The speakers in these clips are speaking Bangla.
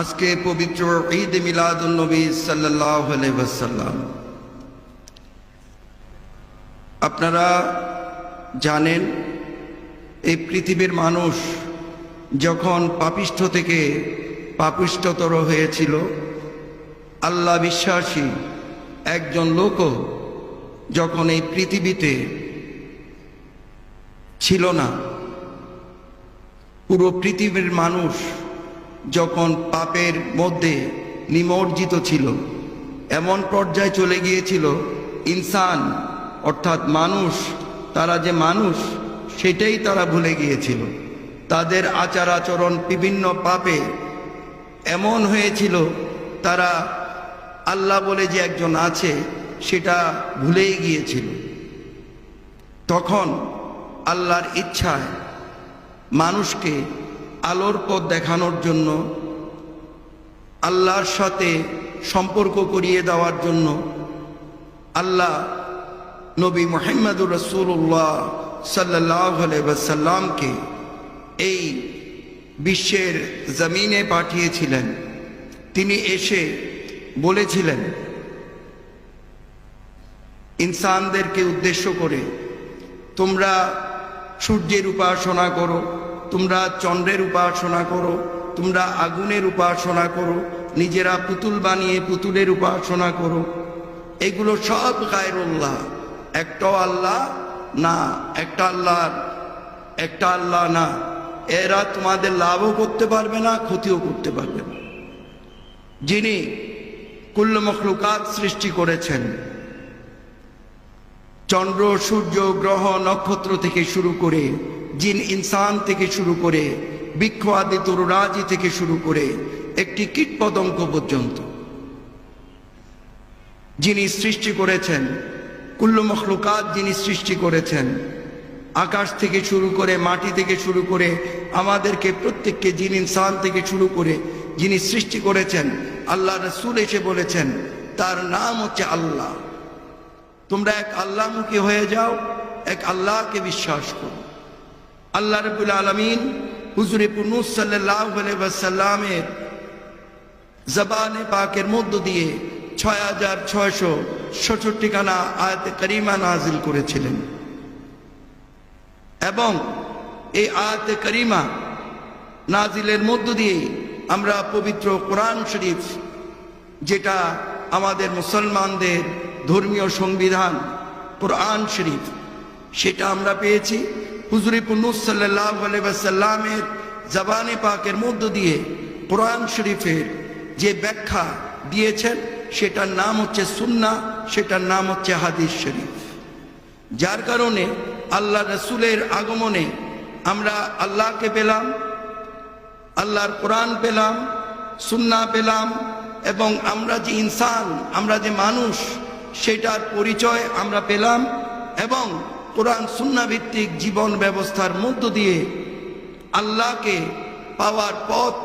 আজকে পবিত্র ঈদ মিলাদুলনবী সাল্লাহ আলাইসাল্লাম আপনারা জানেন, এই পৃথিবীর মানুষ যখন পাপিষ্ঠ থেকে পাপিষ্ঠতর হয়েছিল, আল্লাহ বিশ্বাসী একজন লোকও যখন এই পৃথিবীতে ছিল না, পুরো পৃথিবীর মানুষ যখন পাপের মধ্যে নিমজ্জিত ছিল, এমন পর্যায়ে চলে গিয়েছিল, ইনসান, অর্থাৎ মানুষ, তারা যে মানুষ, সেটাই তারা ভুলে গিয়েছিল। তাদের আচার আচরণ বিভিন্ন পাপে এমন হয়েছিল, তারা আল্লাহ বলে যে একজন আছে, সেটা ভুলেই গিয়েছিল। তখন আল্লাহর ইচ্ছায় মানুষকে আলোর পথ দেখানোর জন্য, আল্লাহর সাথে সম্পর্ক করিয়ে দেওয়ার জন্য আল্লাহ নবী মোহাম্মদুর রসুল্লাহ সাল্লাহ এই বিশ্বের জমিনে পাঠিয়েছিলেন। তিনি এসে বলেছিলেন, ইনসানদেরকে উদ্দেশ্য করে তোমরা সূর্যের উপাসনা করো। তোমরা চন্দ্রের উপাসনা করো, তোমরা আগুনের উপাসনা করো, নিজেরা পুতুল বানিয়ে পুতুলের উপাসনা করো। এগুলো সব গায়রুল্লাহ। একটাও আল্লাহ না, একটা আল্লাহ একটা আল্লাহ না। এরা তোমাদের লাভও করতে পারবে না, ক্ষতিও করতে পারবে না। যিনি কুল্ল মখলুকাত সৃষ্টি করেছেন, চন্দ্র, সূর্য, গ্রহ, নক্ষত্র থেকে শুরু করে জিন ইনসান থেকে শুরু করে বৃক্ষ আদি তরুরাজি থেকে শুরু করে একটি কীট পতঙ্গ পর্যন্ত। যিনি সৃষ্টি করেছেন, কুল্লু মখলুকাত যিনি সৃষ্টি করেছেন, আকাশ থেকে শুরু করে, মাটি থেকে শুরু করে, আমাদেরকে প্রত্যেককে জিন ইনসান থেকে শুরু করে যিনি সৃষ্টি করেছেন, আল্লাহ রসুল এসে বলেছেন, তার নাম হচ্ছে আল্লাহ। তোমরা এক আল্লাহমুখী হয়ে যাও, এক আল্লাহকে বিশ্বাস করো। আল্লাহ রবুল আলমিন হুজুরে পুনুস সাল্লামের জবানে পাকের মধ্য দিয়ে ছয় হাজার ছয়শো ষষট্টি খানা আয়াতে করিমা নাজিল করেছিলেন। এবং এই আয়াতে করিমা নাজিলের মধ্য দিয়ে আমরা পবিত্র কোরআন শরীফ, যেটা আমাদের মুসলমানদের ধর্মীয় সংবিধান, কোরআন শরীফ, সেটা আমরা পেয়েছি। হুজুরি পুনুসাল্লামের জবানে পাকের মধ্য দিয়ে কোরআন শরীফের যে ব্যাখ্যা দিয়েছেন, সেটার নাম হচ্ছে সুন্না সেটার নাম হচ্ছে হাদিস শরীফ। যার কারণে আল্লাহ রসুলের আগমনে আমরা আল্লাহকে পেলাম, আল্লাহর কোরআন পেলাম সুন্না পেলাম এবং আমরা যে ইনসান, আমরা যে মানুষ, সেটার পরিচয় আমরা পেলাম এবং কোরআন ভিত্তিক জীবন ব্যবস্থার মধ্য দিয়ে আল্লাহকে পাওয়ার পথ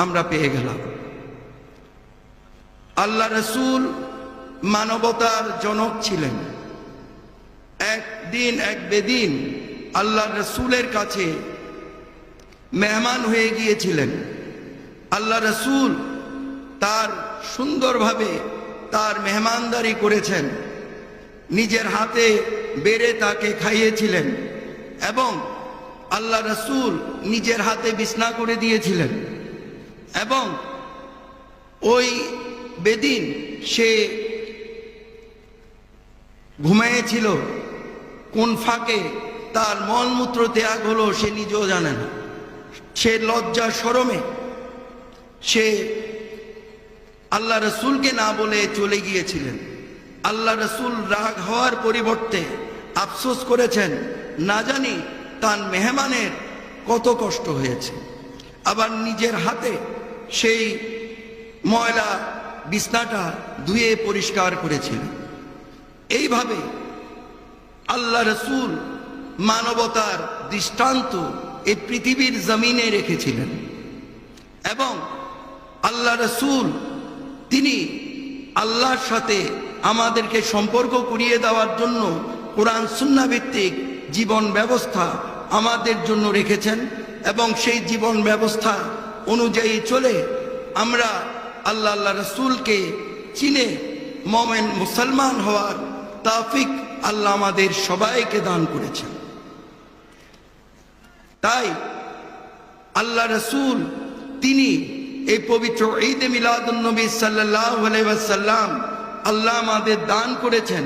আমরা পেয়ে গেলাম। আল্লাহ রসুল মানবতার জনক ছিলেন। একদিন এক বেদিন আল্লাহ রসুলের কাছে মেহমান হয়ে গিয়েছিলেন। আল্লাহ রসুল তার সুন্দরভাবে তার মেহমানদারি করেছেন। নিজের হাতে বেড়ে তাকে খাইয়েছিলেন এবং আল্লাহ রসুল নিজের হাতে বিছনা করে দিয়েছিলেন এবং ওই বেদিন সে ঘুমাইয়েছিল, কোন ফাঁকে তার মলমূত্র ত্যাগ হলো সে নিজেও জানে না। সে লজ্জা সরমে সে আল্লাহ রসুলকে না বলে চলে গিয়েছিলেন। আল্লাহ রসুল রাগ হওয়ার পরিবর্তে আফসোস করেছেন। না জানি তার মেহমানের কত কষ্ট হয়েছে। আবার নিজের হাতে সেই ময়লা বিছনাটা ধুয়ে পরিষ্কার করেছিলেন এইভাবে আল্লাহ রসুল মানবতার দৃষ্টান্ত এই পৃথিবীর জমিনে রেখেছিলেন। এবং আল্লাহ রসুল তিনি আল্লাহর সাথে আমাদেরকে সম্পর্ক করিয়ে দেওয়ার জন্য কোরআন সুন্না ভিত্তিক জীবন ব্যবস্থা আমাদের জন্য রেখেছেন এবং সেই জীবন ব্যবস্থা অনুযায়ী চলে আমরা আল্লাহ আল্লাহ রসুলকে চিনে মমেন মুসলমান হওয়ার তাফিক আল্লাহ আমাদের সবাইকে দান করেছেন। তাই আল্লাহ রসুল তিনি এই পবিত্র ঈদে মিলাদুলনবী সাল্লাহ সাল্লাম আল্লাহ আমাদের দান করেছেন।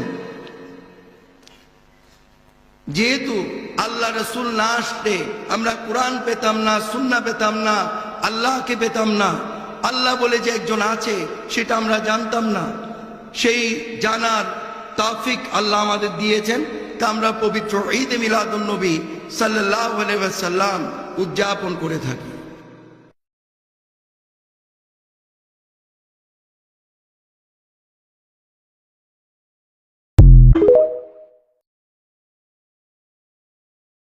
যেহেতু আল্লাহ রসুল না আসলে আমরা কোরআন পেতাম না সুন্না পেতাম না, আল্লাহকে পেতাম না, আল্লাহ বলে যে একজন আছে সেটা আমরা জানতাম না। সেই জানার তাফিক আল্লাহ আমাদের দিয়েছেন। তা আমরা পবিত্র ঈদ মিলাদুল নবী সাল্লাহ সাল্লাম উদযাপন করে থাকি।